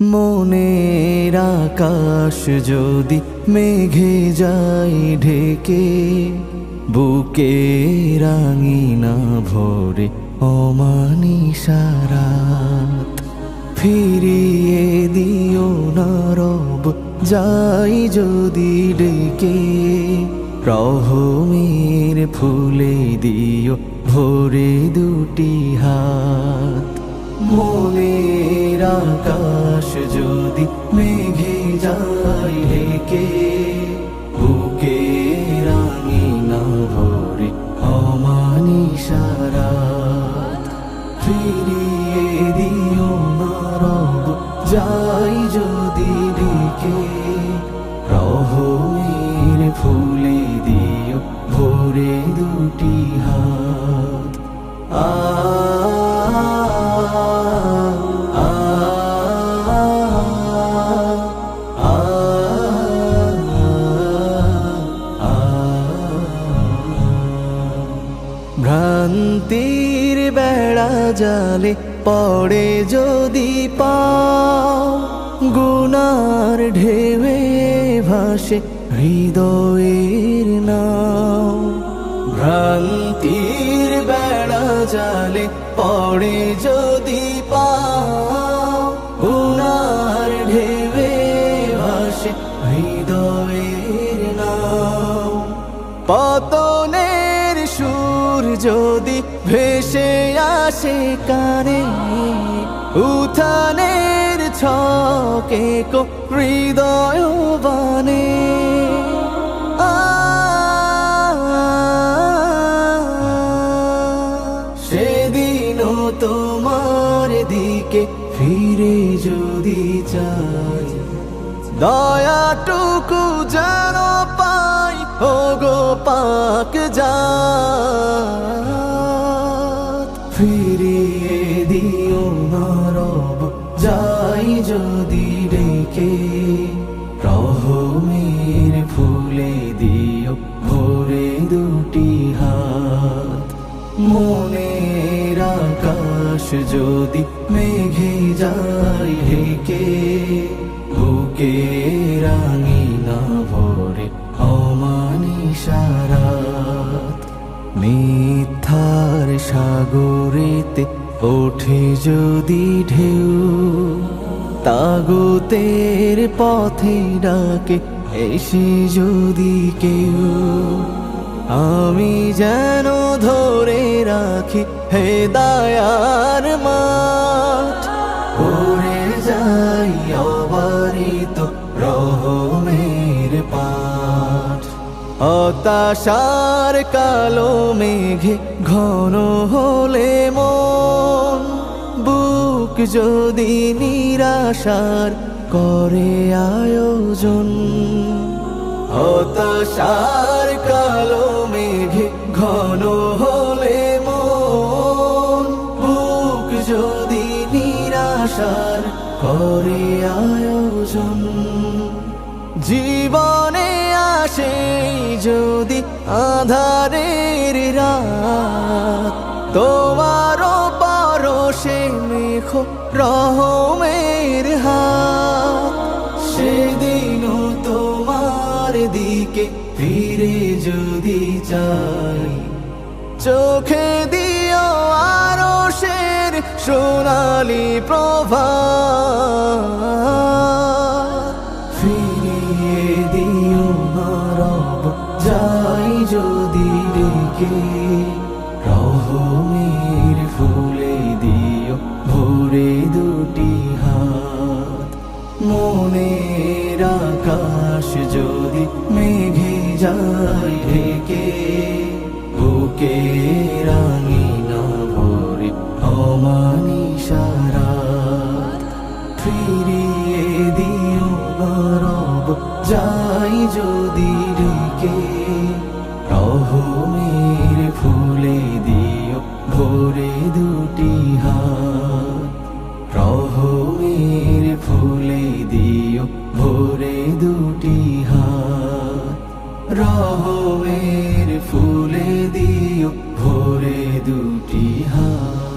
মনের আকাশ যদি মেঘে যাই ঢেকে, বুকে রাঙিনা ভরে অমানি সারাত ফিরিয়ে দিও না রব, যাই যদি ডেকে, রহমের ফুলে দিও ভরে দুটি হাত। মনের আকাশ যদি মেঘে যাই ঢেকে, বুকে রাঙি না ভরে অমানি সারাত ফিরিয়ে দিও না রব, যাই যদি ডেকে রহমের ফুলে দিও ভরে দুটি ভ্রান্তির বেড়া জালে পড়ে যদি পাও গুনার ঢেউে ভাসে হৃদয়ের নাও ভ্রান্তির বেড়া জালে পড়ে যদি পাও গুনার ঢেউে ভাসে হৃদয়ের নাও যদি ভেসে আসে কানে উথানের ছকে কো হৃদয় বানে। সেদিনও তোমার দিকে ফিরে যদি চাই, দয়াটুকু যেন পাই ও গো পাক যা ফিরিয়ে দিও না রব, যাই যদি ডেকে। রহমের ফুলে দিও ভরে দুটি হাত। মনের আকাশ যদি মেঘে যাই ঢেকে, বুকে রাঙি না ভরে অমানি সারাত মিথ্যার সাগরেতে ওঠে যদি ঢেউ, তাগতের পথে ডাকে এসে যদি কেউ। আমি যেন ধরে রাখি হে দায়ার হতাশার কালো মেঘে ঘন হলে মন। বুক যদি নিরাশার করে আয়োজন। হতাশার কালো মেঘে ঘন হলে মন। বুক যদি নিরাশার করে আয়োজন। জীবনে আসে আধারের রাত, তোমারও পরশে মেখো রহমের হাত। সেদিনও তোমার দিকে ফিরে যদি চাই, চোখে দিও আরও শের সোনালি প্রভা রেখে রহমের ফুলে দিও ভরে দুটি হাত। মনের আকাশ যদি মেঘে যায় ঢেকে বুকে রাঙি না ভরে অমানি সারাত ফিরিয়ে দিও গরব যাই যদি রেখে দুটি হাত রহমের ফুলে দিও ভোরে দুটি হাত। রহমের ফুলে দিও ভোরে দুটি হাত।